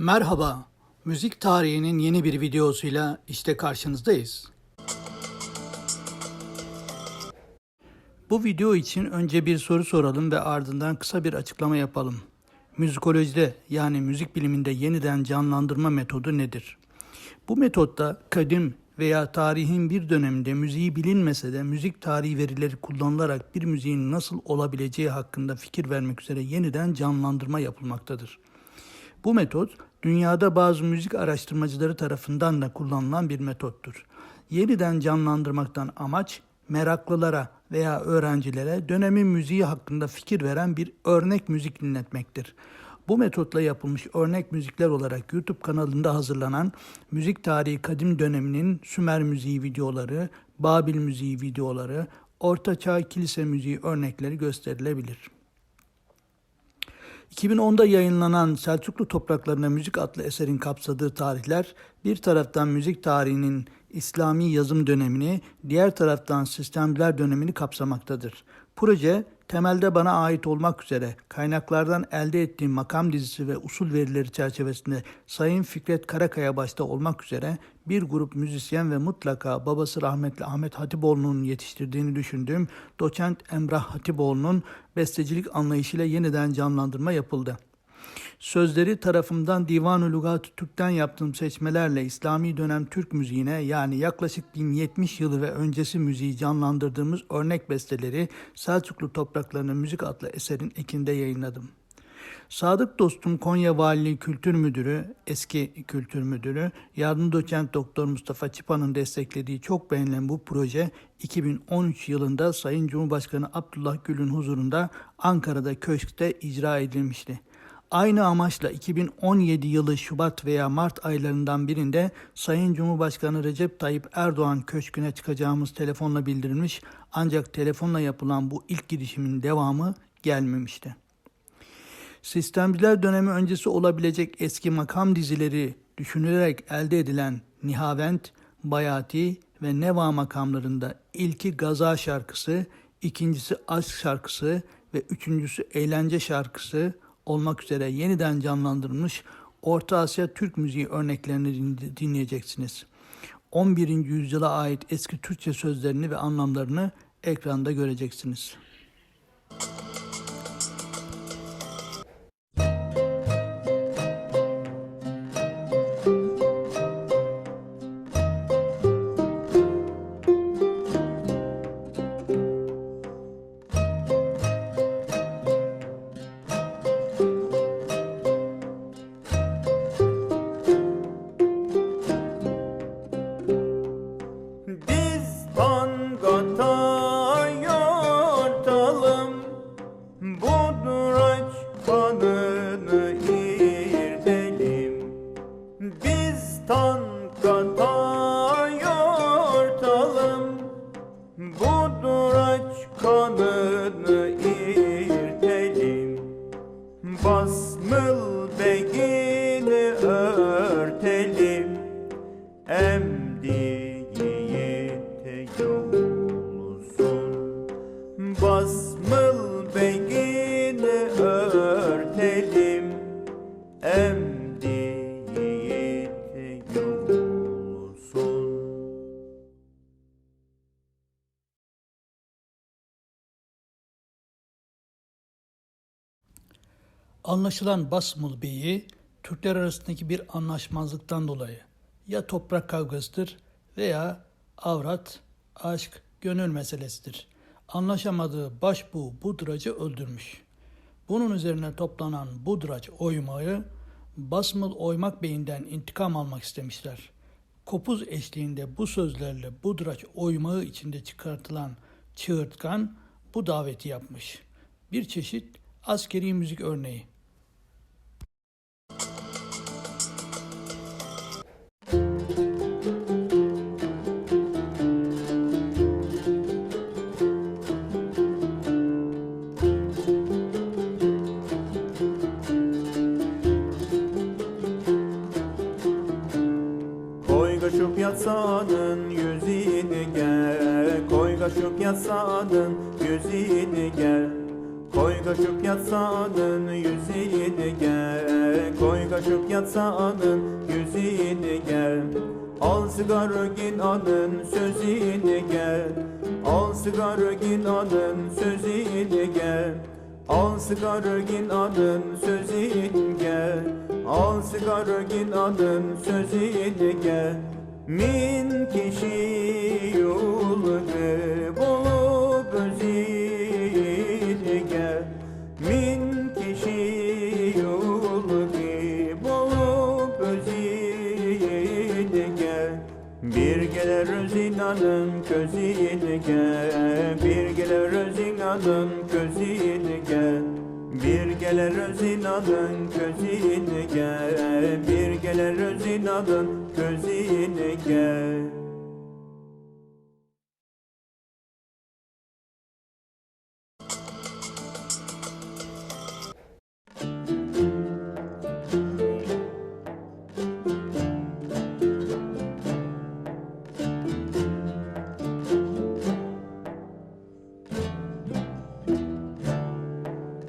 Merhaba, müzik tarihinin yeni bir videosuyla işte karşınızdayız. Bu video için önce bir soru soralım ve ardından kısa bir açıklama yapalım. Müzikolojide yani müzik biliminde yeniden canlandırma metodu nedir? Bu metotta kadim veya tarihin bir döneminde müziği bilinmese de müzik tarihi verileri kullanılarak bir müziğin nasıl olabileceği hakkında fikir vermek üzere yeniden canlandırma yapılmaktadır. Bu metot dünyada bazı müzik araştırmacıları tarafından da kullanılan bir metottur. Yeniden canlandırmaktan amaç meraklılara veya öğrencilere dönemin müziği hakkında fikir veren bir örnek müzik dinletmektir. Bu metotla yapılmış örnek müzikler olarak YouTube kanalında hazırlanan müzik tarihi kadim döneminin Sümer müziği videoları, Babil müziği videoları, Orta Çağ kilise müziği örnekleri gösterilebilir. 2010'da yayınlanan Selçuklu Topraklarına Müzik adlı eserin kapsadığı tarihler bir taraftan müzik tarihinin İslami yazım dönemini, diğer taraftan sistemler dönemini kapsamaktadır. Proje temelde bana ait olmak üzere kaynaklardan elde ettiğim makam dizisi ve usul verileri çerçevesinde Sayın Fikret Karakaya başta olmak üzere bir grup müzisyen ve mutlaka babası rahmetli Ahmet Hatipoğlu'nun yetiştirdiğini düşündüğüm doçent Emrah Hatipoğlu'nun bestecilik anlayışıyla yeniden canlandırma yapıldı. Sözleri tarafımdan Divan-ı Lugat-ı Türk'ten yaptığım seçmelerle İslami dönem Türk müziğine yani yaklaşık 1070 yılı ve öncesi müziği canlandırdığımız örnek besteleri Selçuklu Topraklarının Müzik adlı eserin ekinde yayınladım. Sadık dostum Konya Valiliği Kültür Müdürü, eski Kültür Müdürü, Yardım Doçent Doktor Mustafa Çipa'nın desteklediği çok beğenilen bu proje 2013 yılında Sayın Cumhurbaşkanı Abdullah Gül'ün huzurunda Ankara'da köşkte icra edilmişti. Aynı amaçla 2017 yılı Şubat veya Mart aylarından birinde Sayın Cumhurbaşkanı Recep Tayyip Erdoğan köşküne çıkacağımız telefonla bildirilmiş ancak telefonla yapılan bu ilk girişimin devamı gelmemişti. Sistemciler dönemi öncesi olabilecek eski makam dizileri düşünülerek elde edilen Nihavent, Bayati ve Neva makamlarında ilki Gaza şarkısı, ikincisi Aşk şarkısı ve üçüncüsü Eğlence şarkısı olmak üzere yeniden canlandırılmış Orta Asya Türk müziği örneklerini dinleyeceksiniz. 11. yüzyıla ait eski Türkçe sözlerini ve anlamlarını ekranda göreceksiniz. Anlaşılan Basmul Bey'i Türkler arasındaki bir anlaşmazlıktan dolayı ya toprak kavgasıdır veya avrat, aşk, gönül meselesidir. Anlaşamadığı başbuğ Budrac'ı öldürmüş. Bunun üzerine toplanan Budraç oymağı Basmıl Oymak Bey'inden intikam almak istemişler. Kopuz eşliğinde bu sözlerle Budraç oymağı içinde çıkartılan çığırtkan bu daveti yapmış. Bir çeşit askeri müzik örneği. Koy kaşık yatsanın yüzünü gel. Koy kaşık yatsanın yüzünü gel. Koy kaşık kaşık yatsanın yüzüne gel. Al sigara gin alın sözüne gel. Al sigara gin alın sözüne gel. Al sigara gin alın sözüne gel. Al sigara gin alın sözüne gel Min kişi yolu bulup Bir gelir özün adın közüne gel.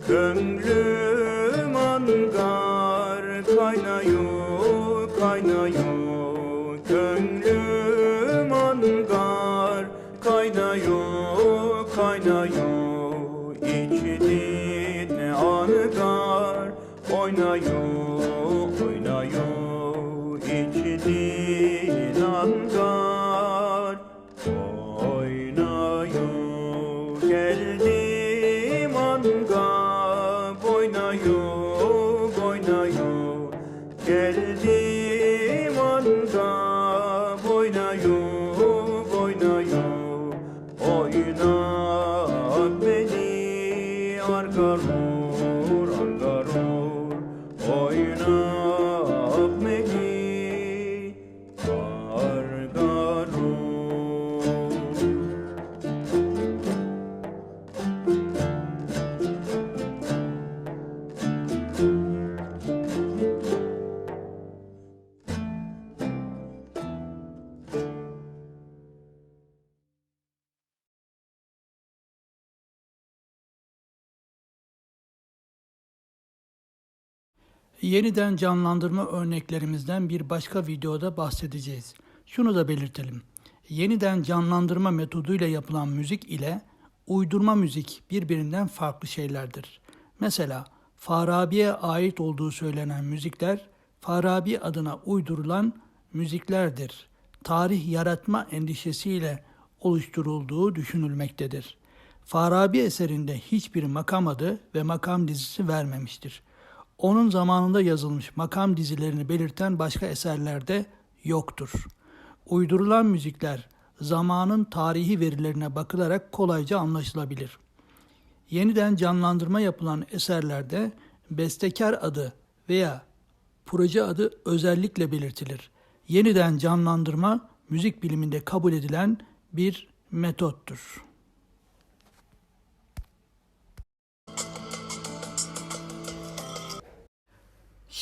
Gönlüm Oyna Yeniden canlandırma örneklerimizden bir başka videoda bahsedeceğiz. Şunu da belirtelim. Yeniden canlandırma metoduyla yapılan müzik ile uydurma müzik birbirinden farklı şeylerdir. Mesela Farabi'ye ait olduğu söylenen müzikler Farabi adına uydurulan müziklerdir. Tarih yaratma endişesiyle oluşturulduğu düşünülmektedir. Farabi eserinde hiçbir makam adı ve makam dizisi vermemiştir. Onun zamanında yazılmış makam dizilerini belirten başka eserlerde yoktur. Uydurulan müzikler zamanın tarihi verilerine bakılarak kolayca anlaşılabilir. Yeniden canlandırma yapılan eserlerde bestekar adı veya proje adı özellikle belirtilir. Yeniden canlandırma müzik biliminde kabul edilen bir metottur.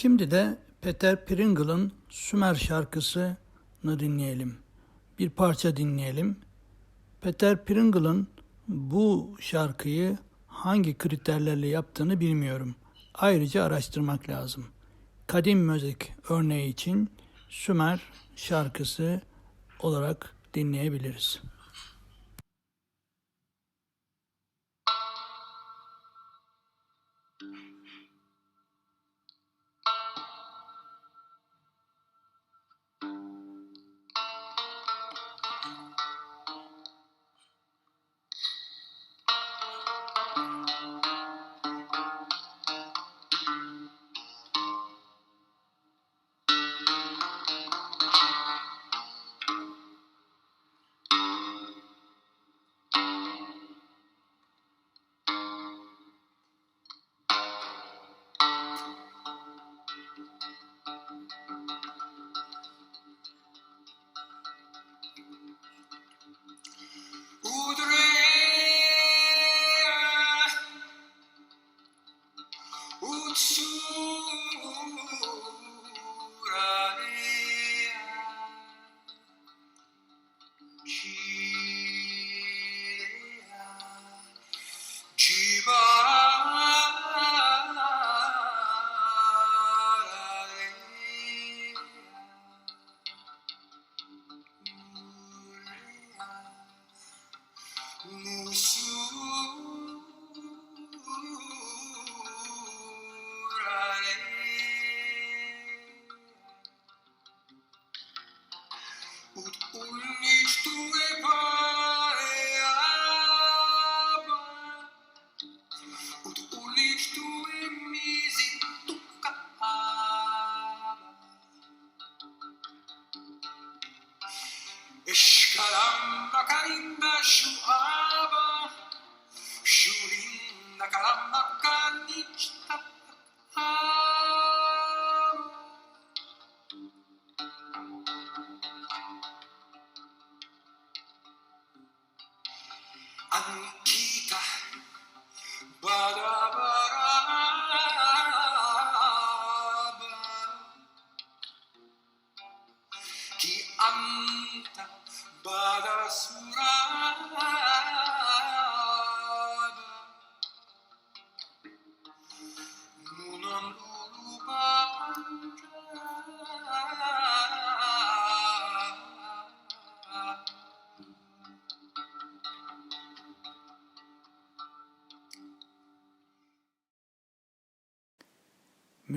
Şimdi de Peter Pringle'ın Sümer şarkısını dinleyelim. Bir parça dinleyelim. Peter Pringle'ın bu şarkıyı hangi kriterlerle yaptığını bilmiyorum. Ayrıca araştırmak lazım. Kadim müzik örneği için Sümer şarkısı olarak dinleyebiliriz.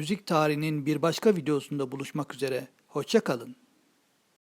Müzik tarihinin bir başka videosunda buluşmak üzere. Hoşça kalın.